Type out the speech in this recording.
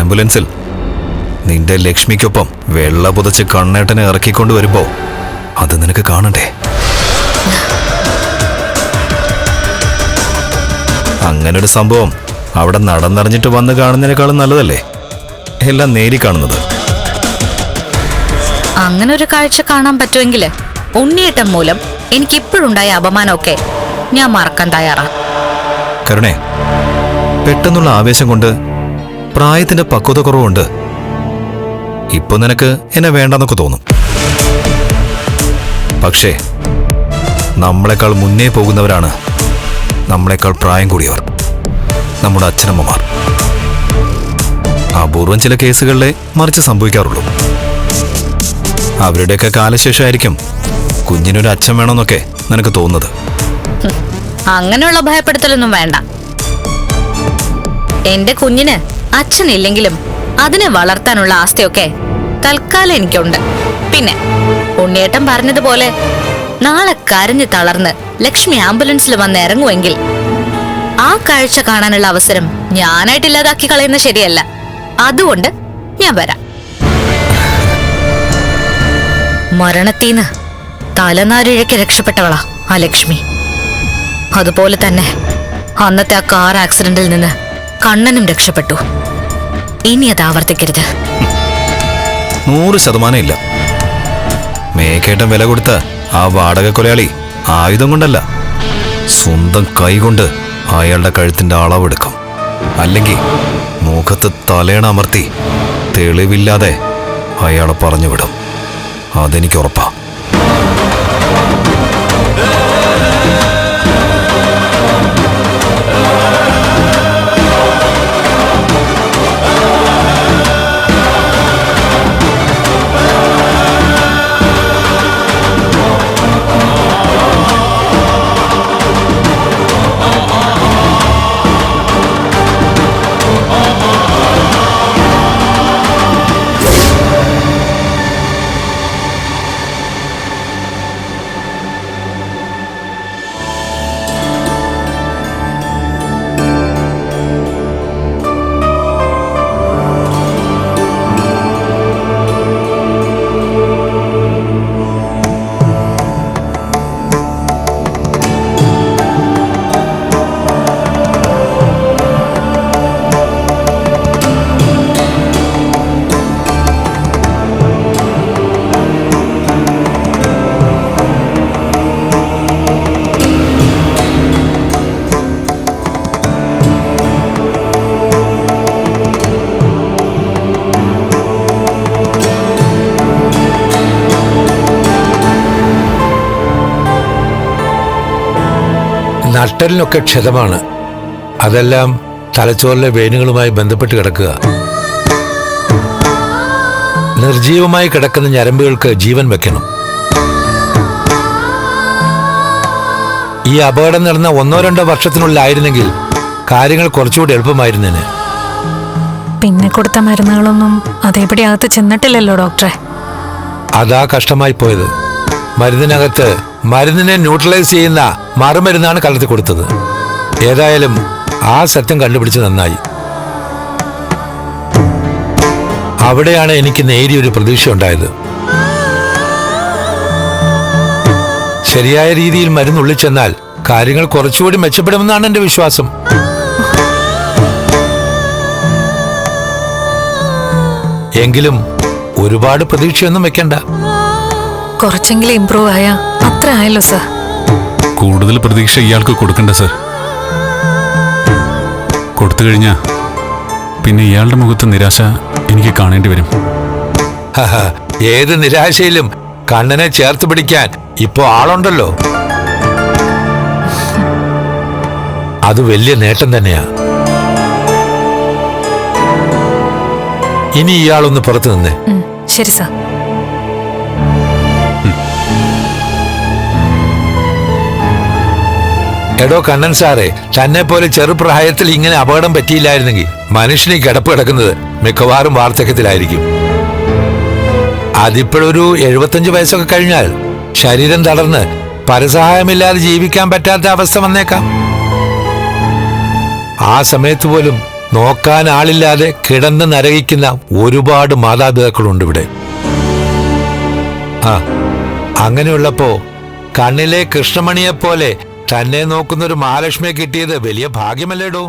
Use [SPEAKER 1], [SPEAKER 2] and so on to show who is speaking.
[SPEAKER 1] ആംബുലൻസിൽ. നിന്റെ ലക്ഷ്മിക്കൊപ്പം വെള്ള പുതച്ച് കണ്ണേട്ടനെ ഇറക്കിക്കൊണ്ട് വരുമ്പോ അത് നിനക്ക് കാണണ്ടേ? അങ്ങനൊരു സംഭവം അവിടെ നടന്നറിഞ്ഞിട്ട് വന്ന് കാണുന്നതിനേക്കാളും നല്ലതല്ലേ? എല്ലാം നേരി കാണുന്നത്.
[SPEAKER 2] അങ്ങനെ ഒരു കാഴ്ച കാണാൻ പറ്റുമെങ്കിൽ ഉണ്ണിയേട്ടം മൂലം എനിക്ക് ഇപ്പോഴുണ്ടായ അപമാനമൊക്കെ ഞാൻ മറക്കാൻ തയ്യാറാണ്.
[SPEAKER 1] കരുണേ പെട്ടെന്നുള്ള ആവേശം കൊണ്ട് പ്രായത്തിന്റെ പക്വത കുറവുണ്ട്. ഇപ്പൊ നിനക്ക് എന്നെ വേണ്ടെന്നൊക്കെ തോന്നും. പക്ഷേ നമ്മളെക്കാൾ മുന്നേ പോകുന്നവരാണ് നമ്മളെക്കാൾ പ്രായം കൂടിയവർ. നമ്മുടെ അച്ഛനമ്മമാർ. അപൂർവം ചില കേസുകളിലെ മറിച്ച് സംഭവിക്കാറുള്ളൂ. അവരുടെയൊക്കെ കാലശേഷമായിരിക്കും കുഞ്ഞിനൊരു അച്ഛൻ വേണമെന്നൊക്കെ നിനക്ക് തോന്നുന്നത്.
[SPEAKER 2] അങ്ങനെയുള്ള ഭയപ്പെടുത്തലൊന്നും വേണ്ട. എന്റെ കുഞ്ഞിന് അച്ഛനില്ലെങ്കിലും അതിനെ വളർത്താനുള്ള ആസ്തിയൊക്കെ തൽക്കാലം എനിക്കുണ്ട്. പിന്നെ ഉണ്ണിയേട്ടൻ പറഞ്ഞതുപോലെ നാളെ കരഞ്ഞു തളർന്ന് ലക്ഷ്മി ആംബുലൻസിൽ വന്ന് ഇറങ്ങുമെങ്കിൽ ആ കാഴ്ച കാണാനുള്ള അവസരം ഞാനായിട്ട് ഇല്ലാതാക്കി കളയുന്ന ശരിയല്ല. അതുകൊണ്ട് ഞാൻ വരാം. മരണത്തീന്ന് തലനാരിഴയ്ക്ക് രക്ഷപ്പെട്ടവളാ ആ ലക്ഷ്മി. അതുപോലെ തന്നെ അന്നത്തെ ആ കാർ ആക്സിഡന്റിൽ നിന്ന് കണ്ണനും രക്ഷപ്പെട്ടു. ഇനി അത് ആവർത്തിക്കരുത്.
[SPEAKER 1] നൂറ് ശതമാനം ഇല്ല. മേക്കേട്ടൻ വില കൊടുത്ത ആ വാടക കൊലയാളി ആയുധം കൊണ്ടല്ല സ്വന്തം കൈകൊണ്ട് അയാളുടെ കഴുത്തിന്റെ അളവെടുക്കും അല്ലെങ്കിൽ മുഖത്ത് തലേണ അമർത്തി തെളിവില്ലാതെ അയാളെ പറഞ്ഞുവിടും. അതെനിക്ക് ഉറപ്പാ.
[SPEAKER 3] നട്ടലിനൊക്കെ ക്ഷതമാണ്. അതെല്ലാം തലച്ചോറിലെ വേനുകളുമായി ബന്ധപ്പെട്ട് കിടക്കുക. നിർജീവമായി കിടക്കുന്ന ഞരമ്പുകൾക്ക് ജീവൻ വെക്കണം. ഈ അപകടം നടന്ന ഒന്നോ രണ്ടോ വർഷത്തിനുള്ളിലായിരുന്നെങ്കിൽ കാര്യങ്ങൾ കുറച്ചുകൂടി എളുപ്പമായിരുന്നേനെ.
[SPEAKER 4] പിന്നെ കൊടുത്ത മരുന്നുകളൊന്നും അതേപടി അകത്ത് ചെന്നിട്ടില്ലല്ലോ ഡോക്ടറെ.
[SPEAKER 3] അതാ കഷ്ടമായി പോയത്. മരുന്നിനകത്ത് മരുന്നിനെ ന്യൂട്രലൈസ് ചെയ്യുന്ന മറുമരുന്നാണ് കലർത്തി കൊടുത്തത്. ഏതായാലും ആ സത്യം കണ്ടുപിടിച്ച് നന്നായി. അവിടെയാണ് എനിക്ക് നേരിയൊരു പ്രതീക്ഷ ഉണ്ടായത്. ശരിയായ രീതിയിൽ മരുന്ന് ഉള്ളിച്ചെന്നാൽ കാര്യങ്ങൾ കുറച്ചുകൂടി മെച്ചപ്പെടുമെന്നാണ് എന്റെ വിശ്വാസം. എങ്കിലും ഒരുപാട് പ്രതീക്ഷയൊന്നും വെക്കണ്ട.
[SPEAKER 4] കുറച്ചെങ്കിലും ഇമ്പ്രൂവ് ആയാ. അത്ര ആയല്ലോ സർ
[SPEAKER 5] കൂടുതൽ പ്രതീക്ഷ ഇയാൾക്ക് കൊടുക്കണ്ട സർ കൊടുത്തു കഴിഞ്ഞാ പിന്നെ ഇയാളുടെ മുഖത്ത് നിരാശ എനിക്ക് കാണേണ്ടി വരും.
[SPEAKER 3] ഏത് നിരാശയിലും കണ്ണനെ ചേർത്ത് പിടിക്കാൻ ഇപ്പോ ആളുണ്ടല്ലോ. അത് വലിയ നേട്ടം തന്നെയാ. ഇനി ഇയാളൊന്ന് പുറത്തു നിന്നേ.
[SPEAKER 4] ശരി സർ
[SPEAKER 3] എടോ കണ്ണൻ സാറേ തന്നെ പോലെ ചെറുപ്രായത്തിൽ ഇങ്ങനെ അപകടം പറ്റിയില്ലായിരുന്നെങ്കിൽ മനുഷ്യന് കിടപ്പ് കിടക്കുന്നത് മിക്കവാറും വാർദ്ധക്യത്തിലായിരിക്കും. അതിപ്പോഴൊരു എഴുപത്തഞ്ച് വയസ്സൊക്കെ കഴിഞ്ഞാൽ ശരീരം തളർന്ന് പരസഹായമില്ലാതെ ജീവിക്കാൻ പറ്റാത്ത അവസ്ഥ വന്നേക്കാം. ആ സമയത്ത് പോലും നോക്കാൻ ആളില്ലാതെ കിടന്ന് നരകിക്കുന്ന ഒരുപാട് മാതാപിതാക്കളുണ്ട് ഇവിടെ. ആ അങ്ങനെയുള്ളപ്പോ കണ്ണിലെ കൃഷ്ണമണിയെപ്പോലെ തന്നെ നോക്കുന്ന ഒരു മഹാലക്ഷ്മിയെ കിട്ടിയത് വലിയ ഭാഗ്യമല്ലേടോ?